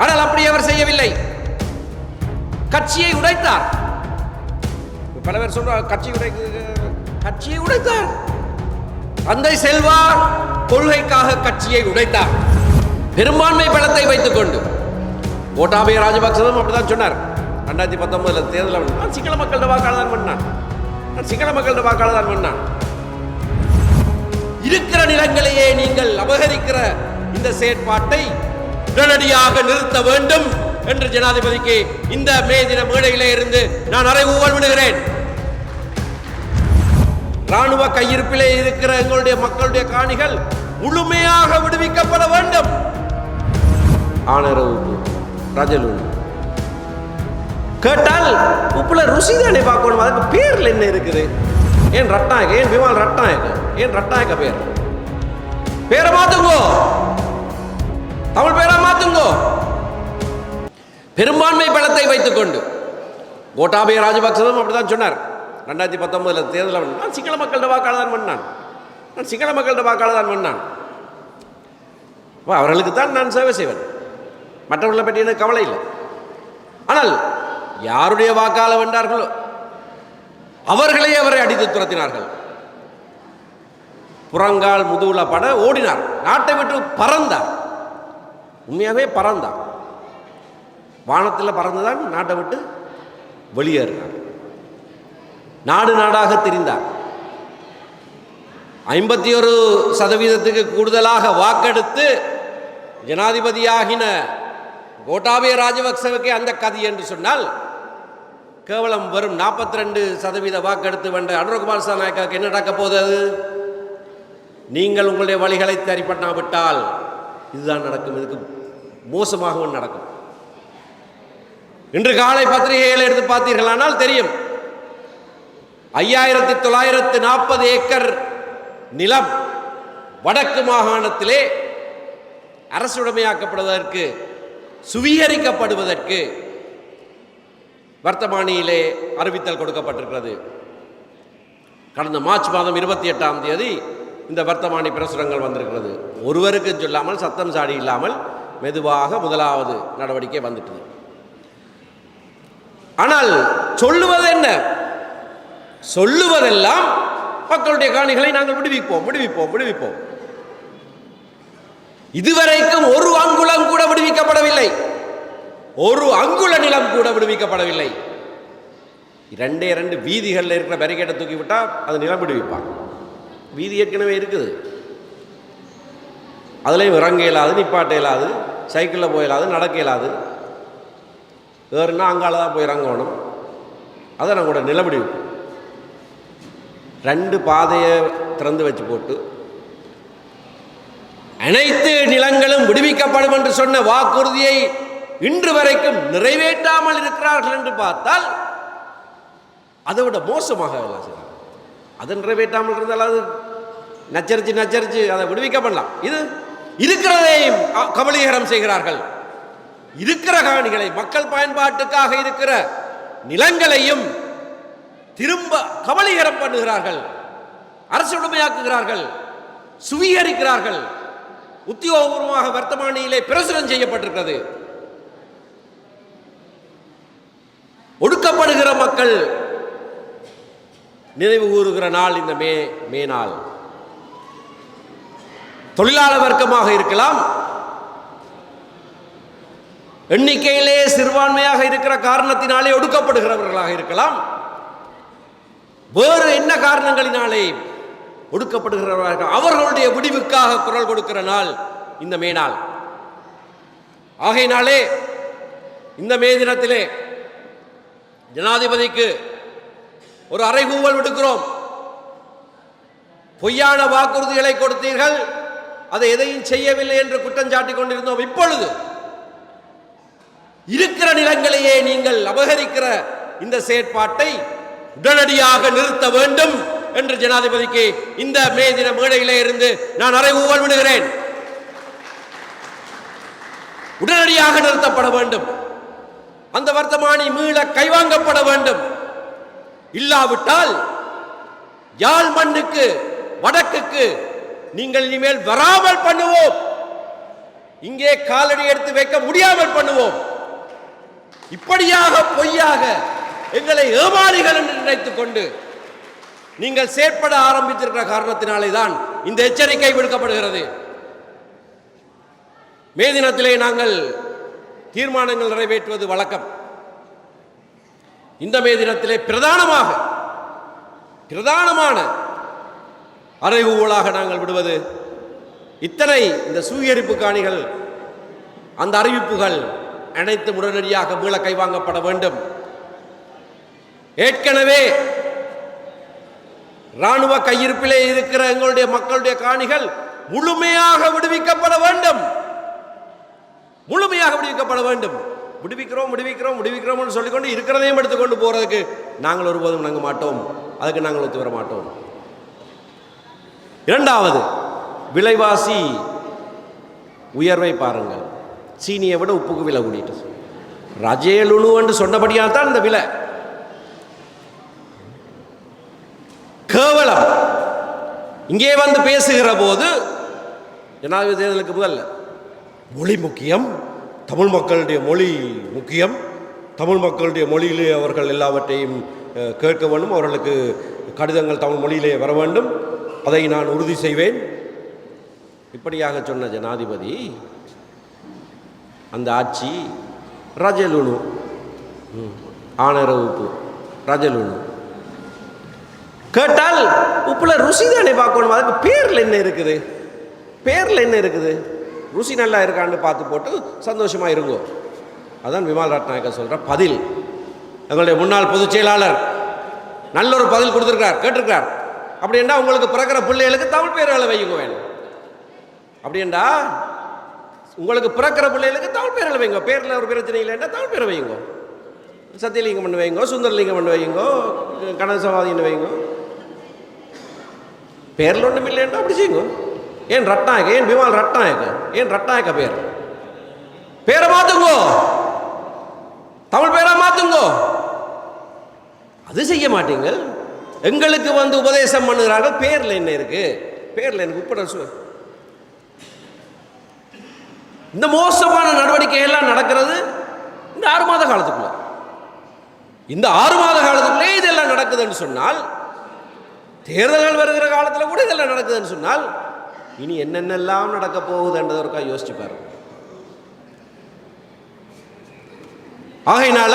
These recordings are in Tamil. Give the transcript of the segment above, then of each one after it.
ஆனால் அப்படி அவர் செய்யவில்லை. கட்சியை உடைத்தார். பல பேர் சொல்றாங்க கட்சி உடை கட்சியை உடைத்தார். தந்தை செல்வா கொள்கைக்காக கட்சியை உடைத்தார். பெரும்பான்மை பலத்தை வைத்துக் கொண்டு. கோட்டாபய ராஜபக்சவும் அப்படிதான் சொன்னார். ரெண்டாயிரத்தி பத்தொன்பதுல தேர்தல் நான் சிங்கள மக்களோட வாக்காளர் தான் பண்ணான். நான் சிங்கள மக்களோட வாக்காளர் தான் பண்ணான். இருக்கிற நிலங்களையே நீங்கள் அபகரிக்கிற இந்த செயற்பாட்டை உடனடியாக நிறுத்த வேண்டும் என்று ஜனாதிபதிக்கு இந்த மே தின மேடையிலே இருந்து நான் அறைகூவல் விடுகிறேன் ராணுவ கையிருப்பிலே இருக்கிற எங்களுடைய மக்களுடைய காணிகள் முழுமையாக விடுவிக்கப்பட வேண்டும். ஆனரவு ராஜலூர் கேட்டால் உப்புல ருசி தானே பார்க்கணும் அதுக்கு பேர்ல என்ன இருக்குது? ஏன் ரட்டாயக ஏன் விமான் ரட்டாயக ஏன் ரட்டாயக பேர்? பேரை மாத்துங்கோ. தமிழ் பேரா பெரும்பான்மை பலத்தை வைத்துக் கொண்டு கோட்டாபய ராஜபக்சவும் அப்படிதான் சொன்னார். ரெண்டாயிரத்தி பத்தொன்பதுல தேர்தல் நான் சிங்கள மக்கள்கிட்ட வாக்காளர் தான் பண்ணான். நான் சிங்கள மக்கள்கிட்ட வாக்காளர் தான் பண்ணான். அவர்களுக்கு தான் நான் சேவை செய்வேன். மற்றவர்களை பற்றி எனக்கு கவலை இல்லை. ஆனால் யாருடைய வாக்காளர் வென்றார்களோ அவர்களே அவரை அடித்து துரத்தினார்கள். புறங்கால் முதுகுல பட ஓடினார். நாட்டை விட்டு பறந்தார். உண்மையாகவே பறந்தார். வானத்தில் பறந்துதான் நாட்டை விட்டு வெளியேறினார் நாடு நாடாக தெரிந்தார். ஐம்பத்தி ஒரு சதவீதத்துக்கு கூடுதலாக வாக்கெடுத்து ஜனாதிபதியாகின கோட்டாபய ராஜபக்சவுக்கு அந்த கதி என்று சொன்னால் கேவலம் வரும் நாற்பத்தி ரெண்டு சதவீத வாக்கெடுத்து வென்ற அனுரகுமார் சாநாயக்காவுக்கு என்ன நடக்கப் போகுது? நீங்கள் உங்களுடைய வழிகளை சரி பண்ணாவிட்டால் இதுதான் நடக்கும். இதுக்கு மோசமாகவும் நடக்கும். இன்று காலை பத்திரிகைகளை எடுத்து பார்த்தீர்களானால் தெரியும். ஐயாயிரத்தி தொள்ளாயிரத்து நாற்பது ஏக்கர் நிலம் வடக்கு மாகாணத்திலே அரசுடைமையாக்கப்படுவதற்கு சுவீகரிக்கப்படுவதற்கு வர்த்தமானியிலே அறிவித்தல் கொடுக்கப்பட்டிருக்கிறது. கடந்த மார்ச் மாதம் இருபத்தி எட்டாம் தேதி இந்த வர்த்தமானி பிரசுரங்கள் வந்திருக்கிறது. ஒருவருக்கு சொல்லாமல் சத்தம் சாடி இல்லாமல் மெதுவாக முதலாவது நடவடிக்கை வந்துட்டது. ஆனால் சொல்லுவது என்ன? சொல்லுவதெல்லாம் மக்களுடைய காணிகளை நாங்கள் விடுவிப்போம் விடுவிப்போம் விடுவிப்போம். இதுவரைக்கும் ஒரு அங்குலம் கூட விடுவிக்கப்படவில்லை. ஒரு அங்குல நிலம் கூட விடுவிக்கப்படவில்லை. இரண்டே இரண்டு வீதிகளில் இருக்கிற பேரிகேட்டை தூக்கி விட்டால் அது நிலம் விடுவிப்பான். வீதி ஏற்கனவே இருக்குது. அதுலேயும் இறங்க இயலாது நிப்பாட்ட இயலாது சைக்கிளில் போயிடலாது நடக்க இயலாது. ஏறுனா அங்கால தான் போய் இறங்கணும். அதை நான் கூட நிலபடி ரெண்டு பாதையை திறந்து வச்சு போட்டு அனைத்து நிலங்களும் விடுவிக்கப்படும் என்று சொன்ன வாக்குறுதியை இன்று வரைக்கும் நிறைவேற்றாமல் இருக்கிறார்கள் என்று பார்த்தால் அதை விட மோசமாக எல்லாம் செய்யலாம் அதை நிறைவேற்றாமல் இருந்தால் அது நச்சரிச்சு நச்சரிச்சு அதை விடுவிக்கப்படலாம் இது இருக்கிறதையும் கபலீகரம் செய்கிறார்கள். இருக்கிற காணிகளை மக்கள் பயன்பாட்டுக்காக இருக்கிற நிலங்களையும் திரும்ப கபலீகரம் பண்ணுகிறார்கள் அரசு உடைமையாக்குகிறார்கள் சுவீகரிக்கிறார்கள். உத்தியோகபூர்வமாக வர்த்தமானியிலே பிரசுரம் செய்யப்பட்டிருக்கிறது. ஒடுக்கப்படுகிற மக்கள் நினைவு கூறுகிற நாள் இந்த மே மே நாள். தொழிலாளர் வர்க்கமாக இருக்கலாம் எண்ணிக்கையிலே சிறுபான்மையாக இருக்கிற காரணத்தினாலே ஒடுக்கப்படுகிறவர்களாக இருக்கலாம். வேறு என்ன காரணங்களினாலே ஒடுக்கப்படுகிறவர்கள் அவர்களுடைய விடிவுக்காக குரல் கொடுக்கிற நாள் இந்த மே நாள். ஆகையினாலே இந்த மே தினத்திலே ஜனாதிபதிக்கு ஒரு அறைகூவல் விடுக்கிறோம். பொய்யான வாக்குறுதிகளை கொடுத்தீர்கள். அதை எதையும் செய்யவில்லை என்று குற்றஞ்சாட்டிக் கொண்டிருந்தோம். இப்பொழுது இருக்கிற நிலங்களையே நீங்கள் அபகரிக்கிற இந்த செயற்பாட்டை உடனடியாக நிறுத்த வேண்டும் என்று ஜனாதிபதிக்கு இந்த மே தின மேடையிலே இருந்து நான் அறைகூவல் விடுகிறேன். உடனடியாக நிறுத்தப்பட வேண்டும். அந்த வர்த்தமானி மீள கைவாங்கப்பட வேண்டும். இல்லாவிட்டால் யாழ் மண்ணுக்கு வடக்குக்கு நீங்கள் இனிமேல் வராமல் பண்ணுவோம். இங்கே காலடி எடுத்து வைக்க முடியாமல் பண்ணுவோம். இப்படியாக பொய்யாக எங்களை ஏமாளிகள் என்று நினைத்துக் கொண்டு நீங்கள் செயற்பட ஆரம்பித்திருக்கிற காரணத்தினாலே தான் இந்த எச்சரிக்கை விடுக்கப்படுகிறது. மே தினத்திலே நாங்கள் தீர்மானங்கள் நிறைவேற்றுவது வழக்கம். இந்த மே தினத்திலே பிரதானமாக பிரதானமான அறைகூவலாக நாங்கள் விடுவது. இத்தனை இந்த சூகரிப்பு காணிகள் அந்த அறிவிப்புகள் அனைத்தும் உடனடியாக மீள கைவாங்கப்பட வேண்டும். ஏற்கனவே ராணுவ கையிருப்பிலே இருக்கிற எங்களுடைய மக்களுடைய காணிகள் முழுமையாக விடுவிக்கப்பட வேண்டும். முழுமையாக விடுவிக்கப்பட வேண்டும். விடுவிக்கிறோம் விடுவிக்கிறோம் விடுவிக்கிறோம்னு சொல்லிக்கொண்டு இருக்கிறதையும் எடுத்துக்கொண்டு போறதுக்கு நாங்கள் ஒருபோதும் நாங்கள் மாட்டோம். அதுக்கு நாங்கள் ஒத்து வர மாட்டோம். இரண்டாவது விலைவாசி உயர்வை பாருங்கள். சீனியை விட உப்புக்கு விலை கூடிட்டு. ரஜேலுணு என்று சொன்னபடியாக தான் இந்த விலை. கேவலம். இங்கே வந்து பேசுகிற போது ஜனாதிபதி தேர்தலுக்கு முதல்ல மொழி முக்கியம் தமிழ் மக்களுடைய மொழி முக்கியம் தமிழ் மக்களுடைய மொழியிலே அவர்கள் எல்லாவற்றையும் கேட்க வேண்டும் அவர்களுக்கு கடிதங்கள் தமிழ் மொழியிலே வர வேண்டும். அதை நான் உறுதி செய்வேன். இப்படியாக சொன்ன ஜனாதிபதி அந்த ஆட்சி ரஜலுணு ம், ஆனர உப்பு ரஜலுணு கேட்டால் உப்புல ருசி தானே பார்க்கணும்? அதுக்கு பேரில் என்ன இருக்குது? பேரில் என்ன இருக்குது? ருசி நல்லா இருக்கான்னு பார்த்து போட்டு சந்தோஷமாக இருங்கோ. அதான் விமல் ரட்நாயக்கர் சொல்கிற பதில். எங்களுடைய முன்னாள் பொதுச் செயலாளர் நல்ல ஒரு பதில் கொடுத்துருக்கார் கேட்டிருக்கார் அப்படின்னா உங்களுக்கு பிறக்கிற பிள்ளைகளுக்கு தமிழ் பேர்களை வையுங்க வேணும். அப்படின்டா உங்களுக்கு பிறக்கிற பிள்ளைகளுக்கு தமிழ் பேரில் வைங்க பேரில் ஒரு பிரச்சனை இல்லைன்னா தமிழ் பேரை வைங்கோ சத்தியலிங்கம் பண்ணி வைங்க சுந்தரலிங்கம் பண்ணி வைங்க கணசவாதின்னு வைங்க பேரில் ஒன்றும் இல்லைன்னா அப்படி செய்யுங்க. ஏன் ரட்நாயக்க ஏன் விமால் ரட்நாயக்க ஏன் ரட்நாயக்க பேர்? பேரை மாற்றுங்கோ தமிழ் பேரா மாற்றுங்கோ அது செய்ய மாட்டீங்க. எங்களுக்கு வந்து உபதேசம் பண்ணுகிறார்கள். பேர்ல என்ன இருக்குது பேரில் எனக்கு உப்பட சு இந்த மோசமான நடவடிக்கை எல்லாம் நடக்கிறது இந்த ஆறு மாத காலத்துக்குள்ள. இந்த ஆறு மாத காலத்துக்குள்ளே இதெல்லாம் நடக்குதுன்னு சொன்னால் தேர்தல்கள் வருகிற காலத்தில் கூட இதெல்லாம் நடக்குதுன்னு சொன்னால் இனி என்னென்னலாம் நடக்க போகுதுன்றதற்காக யோசிச்சு பாருங்க. ஆகையினால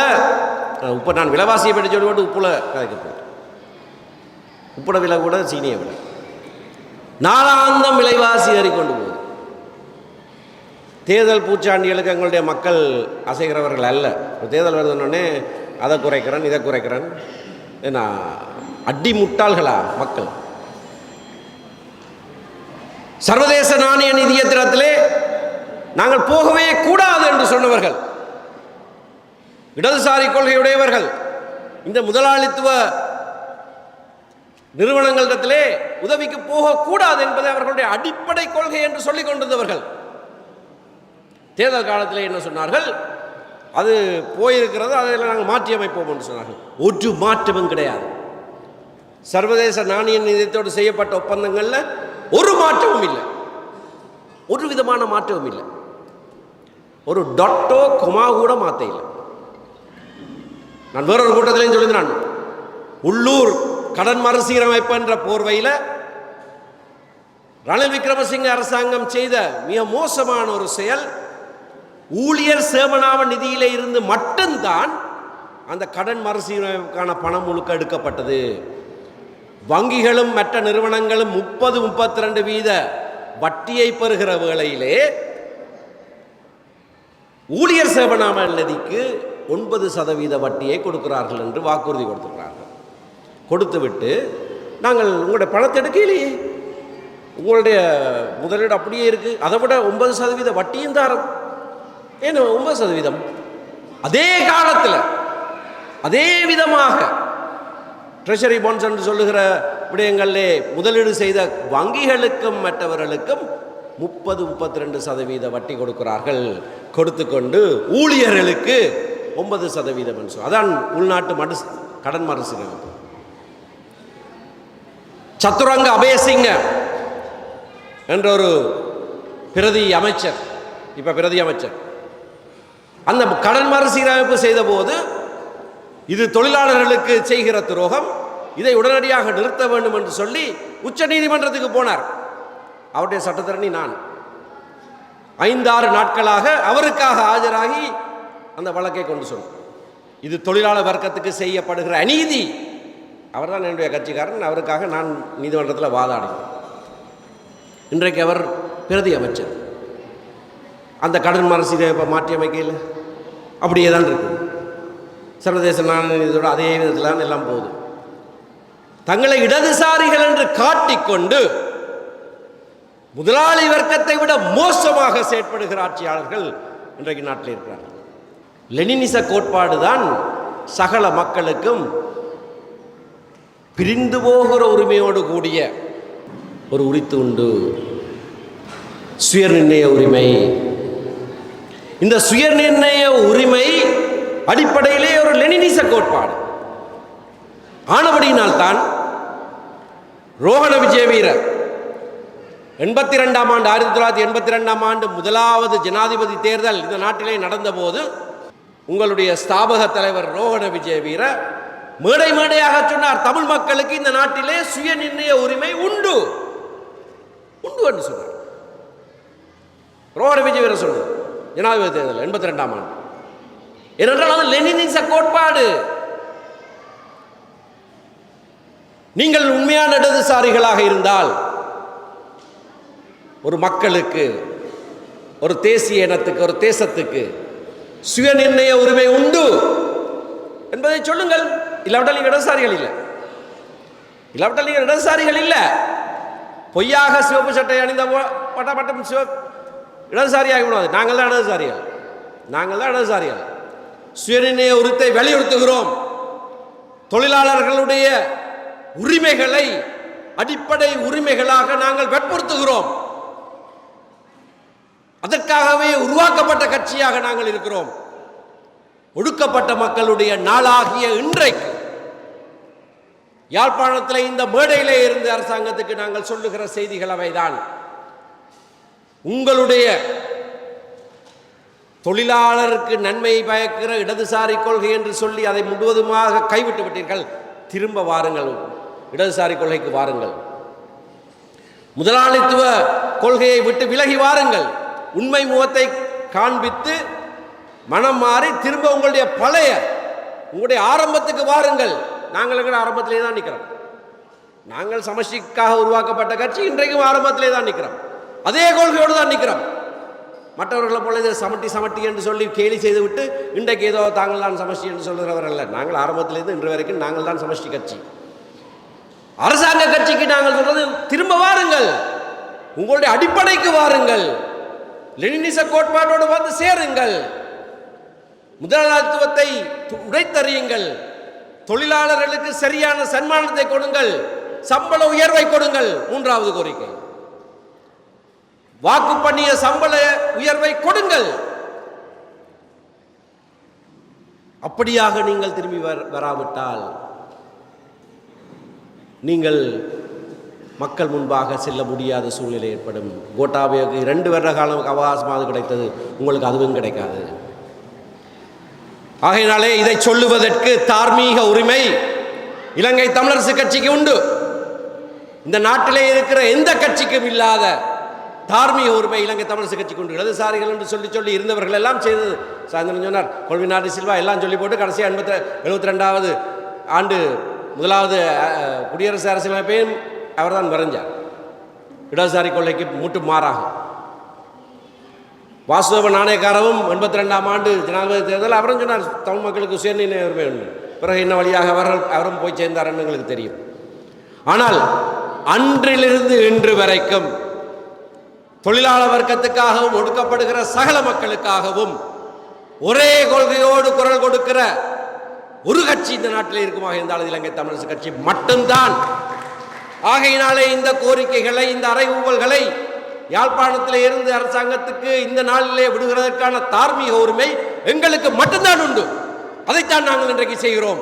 இப்போ நான் விலைவாசியை பற்றி சொல்லி போட்டு உப்புல கதைக்க போகிறேன் உப்புட விலை கூட சீனியை விலை நாளாந்தம் விலைவாசி ஏறிக்கொண்டு போகுது. தேர்தல் பூச்சாண்டிகளுக்கு எங்களுடைய மக்கள் அசைகிறவர்கள் அல்ல. இப்போ தேர்தல் வருதுன்னொடனே அதை குறைக்கிறேன் இதை குறைக்கிறேன். ஏன்னா அடி முட்டாள்களா மக்கள். சர்வதேச நாணய நிதியத்திரத்திலே நாங்கள் போகவே கூடாது என்று சொன்னவர்கள். இடதுசாரி கொள்கையுடையவர்கள். இந்த முதலாளித்துவ நிறுவனங்களிடத்திலே உதவிக்கு போகக்கூடாது என்பதை அவர்களுடைய அடிப்படை கொள்கை என்று சொல்லிக் கொண்டிருந்தவர்கள். தேர்தல் காலத்தில் என்ன சொன்னார்கள்? அது போயிருக்கிறது அதில் நாங்கள் மாற்றி அமைப்போம் என்று சொன்னார்கள். ஒரு மாற்றமும் கிடையாது. சர்வதேச நாணய நிதியத்தோடு செய்யப்பட்ட ஒப்பந்தங்களில் ஒரு மாற்றமும் இல்லை. ஒரு விதமான மாற்றமும் இல்லை. ஒரு டொட்டோ குமா கூட மாற்ற இல்லை. நான் வேறொரு கூட்டத்திலையும் சொல்லியிருந்தான் உள்ளூர் கடன் மறுசீரமைப்பு என்ற போர்வையில் ரணில் விக்ரமசிங்க அரசாங்கம் செய்த மிக மோசமான ஒரு செயல் ஊழியர் சேமனாவ நிதியில இருந்து மட்டும்தான் அந்த கடன் மறுசீரமைப்புக்கான பணம் முழுக்க எடுக்கப்பட்டது. வங்கிகளும் மற்ற நிறுவனங்களும் முப்பது முப்பத்தி ரெண்டு வீத வட்டியை பெறுகிற வேளையிலே ஊழியர் சேவனாம நிதிக்கு ஒன்பது சதவீத வட்டியை கொடுக்கிறார்கள் என்று வாக்குறுதி கொடுத்திருக்கிறார்கள். கொடுத்துவிட்டு நாங்கள் உங்களுடைய பணத்தை எடுக்கலையே. உங்களுடைய முதலீடு அப்படியே இருக்குது அதை விட ஒன்பது சதவீத வட்டியும் தாரம். என்ன ஒன்பது சதவீதம். அதே காலத்தில் அதே விதமாக ட்ரெஷரி பாண்ட்ஸ் என்று சொல்லுகிற விடயங்களிலே முதலீடு செய்த வங்கிகளுக்கும் மற்றவர்களுக்கும் முப்பது முப்பத்தி ரெண்டு சதவீத வட்டி கொடுக்கிறார்கள். கொடுத்து கொண்டு ஊழியர்களுக்கு ஒன்பது சதவீதம் என்று அதான் உள்நாட்டு மறு கடன் மறுசீரமைப்பு சத்துரங்க அபயசிங்க என்ற ஒரு பிரதி அமைச்சர் இப்போ பிரதி அமைச்சர். அந்த கடன் மறுசீரமைப்பு செய்த போது இது தொழிலாளர்களுக்கு செய்கிற துரோகம். இதை உடனடியாக நிறுத்த வேண்டும் என்று சொல்லி உச்ச நீதிமன்றத்துக்கு போனார். அவருடைய சட்டத்தரணி நான். ஐந்தாறு நாட்களாக அவருக்காக ஆஜராகி அந்த வழக்கை கொண்டு சொன்னோம் இது தொழிலாளர் வர்க்கத்துக்கு செய்யப்படுகிற அநீதி. அவர்தான் என்னுடைய கட்சிக்காரன். அவருக்காக நான் நீதிமன்றத்தில் வாதாடினேன். இன்றைக்கு அவர் பிரதி அமைச்சர். அந்த கடன் மரசீரமைப்பை மாற்றி அமைக்கையில் அப்படியே தான் இருக்கும் சர்வதேச நாணயத்தோடு அதே விதத்தில் எல்லாம் போகுது. தங்களை இடதுசாரிகள் என்று காட்டிக்கொண்டு முதலாளி வர்க்கத்தை விட மோசமாக செயற்படுகிற ஆட்சியாளர்கள் இன்றைக்கு நாட்டில் இருக்கிறார்கள். லெனினிச கோட்பாடு தான் சகல மக்களுக்கும் பிரிந்து போகிற உரிமையோடு கூடிய ஒரு உரித்து உண்டு. சுயநிர்ணய உரிமை இந்த சுயநிர்ணய உரிமை அடிப்படையிலே ஒரு லெனினிச கோட்பாடு. ஆனபடியினால் தான் ரோஹண விஜய வீரர். எண்பத்தி ரெண்டாம் ஆண்டு ஆயிரத்தி தொள்ளாயிரத்தி எண்பத்தி ரெண்டாம் ஆண்டு முதலாவது ஜனாதிபதி தேர்தல் இந்த நாட்டிலே நடந்தபோது உங்களுடைய ஸ்தாபக தலைவர் ரோஹண விஜய வீரர் மேடை மேடையாக சொன்னார் தமிழ் மக்களுக்கு இந்த நாட்டிலே சுய நிர்ணய உரிமை உண்டு. உண்டு என்று சொன்னார். ரோஹண விஜய வீரர் சொன்னார். ஜனாதிபதி தேர்தல் எண்பத்தி ரெண்டாம் ஆண்டு. ஏனென்றால் அது லெனினிச கோட்பாடு. நீங்கள் உண்மையான இடதுசாரிகளாக இருந்தால் ஒரு மக்களுக்கு ஒரு தேசிய இனத்துக்கு ஒரு தேசத்துக்கு சுயநிர்ணய உரிமை உண்டு என்பதை சொல்லுங்கள். இல்லாவிட்டால் நீங்கள் இடதுசாரிகள் இல்லை. இல்லாவிட்டால் நீங்கள் இடதுசாரிகள் இல்லை. பொய்யாக சிவப்பு சட்டை அணிந்த பட்ட பட்டம் சிவ இடதுசாரி ஆகிவிடாது நாங்கள் தான் இடதுசாரிகள். நாங்கள் தான் இடதுசாரிகள். சுயநிர்ணய உரித்தை வலியுறுத்துகிறோம். தொழிலாளர்களுடைய உரிமைகளை அடிப்படை உரிமைகளாக நாங்கள் வற்புறுத்துகிறோம். அதற்காகவே உருவாக்கப்பட்ட கட்சியாக நாங்கள் இருக்கிறோம். ஒடுக்கப்பட்ட மக்களுடைய நாளாகிய இன்றைக்கு யாழ்ப்பாணத்தில் இந்த மேடையிலே இருந்து அரசாங்கத்துக்கு நாங்கள் சொல்லுகிற செய்திகள் அவைதான். உங்களுடைய தொழிலாளருக்கு நன்மையை பயக்கிற இடதுசாரி கொள்கை என்று சொல்லி அதை முழுவதுமாக கைவிட்டு விட்டீர்கள் திரும்ப வாருங்கள். இடதுசாரி கொள்கைக்கு வாருங்கள். முதலாளித்துவ கொள்கையை விட்டு விலகி வாருங்கள். உண்மை முகத்தை காண்பித்து மனம் மாறி திரும்ப உங்களுடைய பழைய உங்களுடைய ஆரம்பத்துக்கு வாருங்கள். நாங்கள் எங்கள் ஆரம்பத்திலே தான் நிற்கிறோம் நாங்கள் சமஷ்டிக்காக உருவாக்கப்பட்ட கட்சி இன்றைக்கும் ஆரம்பத்திலே தான் நிற்கிறோம் அதே கொள்கையோடு தான் நிற்கிறோம். மற்றவர்களை போல இதை சமட்டி சமட்டி என்று சொல்லி கேலி செய்துவிட்டு இன்றைக்கு ஏதோ தாங்கள் தான் சமஷ்டி என்று சொல்கிறவர் அல்ல. நாங்கள் ஆரம்பத்திலேருந்து இன்று வரைக்கும் நாங்கள் தான் சமஷ்டி கட்சி. அரசாங்க கட்சிக்கு நாங்கள் சொல்றது திரும்ப வாருங்கள். உங்களுடைய அடிப்படைக்கு வாருங்கள். லெனினிச கோட்பாட்டோடு வந்து சேருங்கள். முதலாளித்துவத்தை உடைத்தறியுங்கள். தொழிலாளர்களுக்கு சரியான சன்மானத்தை கொடுங்கள். சம்பள உயர்வை கொடுங்கள். மூன்றாவது கோரிக்கை. வாக்கு பண்ணிய சம்பள உயர்வை கொடுங்கள். அப்படியாக நீங்கள் திரும்பி வராவிட்டால் நீங்கள் மக்கள் முன்பாக செல்ல முடியாத சூழ்நிலை ஏற்படும். கோட்டாபயக்கு இரண்டு வருட காலம் அவகாசமாக கிடைத்தது உங்களுக்கு அதுவும் கிடைக்காது. ஆகையினாலே இதை சொல்லுவதற்கு தார்மீக உரிமை இலங்கை தமிழரசு கட்சிக்கு உண்டு. இந்த நாட்டிலே இருக்கிற எந்த கட்சிக்கும் இல்லாத தார்மீக உரிமை இலங்கை தமிழரசு கட்சி கொண்டு இடதுசாரிகள் என்று சொல்லி சொல்லி இருந்தவர்கள் எல்லாம் செய்தது. சாயந்தரம் சொன்னார் கொள்விநாடு சில்வா எல்லாம் சொல்லி போட்டு கடைசி எண்பத்தி எழுபத்தி ரெண்டாவது ஆண்டு முதலாவது குடியரசு அரசியலமைப்பையும் அவர்தான் வரைஞ்சார். இடதுசாரி கொள்ளைக்கு மூட்டு மாறாக. வாசுதேவ நாணயக்காரவும் எண்பத்தி ரெண்டாம் ஆண்டு ஜனாதிபதி தேர்தல் அவரும் சொன்னார் தமிழ் மக்களுக்கு சுயநிலை உரிமை உண்டு. பிறகு என்ன வழியாக அவர்கள் அவரும் போய் சேர்ந்தார் எங்களுக்கு தெரியும். ஆனால் அன்றிலிருந்து இன்று வரைக்கும் தொழிலாளர் வர்க்கத்துக்காகவும் ஒடுக்கப்படுகிற சகல மக்களுக்காகவும் ஒரே கொள்கையோடு குரல் கொடுக்கிற ஒரு கட்சி இந்த நாட்டில் இருக்குமாக இருந்தாலும் இலங்கை தமிழரசு கட்சி மட்டும்தான். ஆகையினாலே இந்த கோரிக்கைகளை இந்த அறைகூவல்களை யாழ்ப்பாணத்தில் இருந்து அரசாங்கத்துக்கு இந்த நாளிலே விடுகிறதற்கான தார்மீக உரிமை எங்களுக்கு மட்டும்தான் உண்டு. அதைத்தான் நாங்கள் இன்றைக்கு செய்கிறோம்.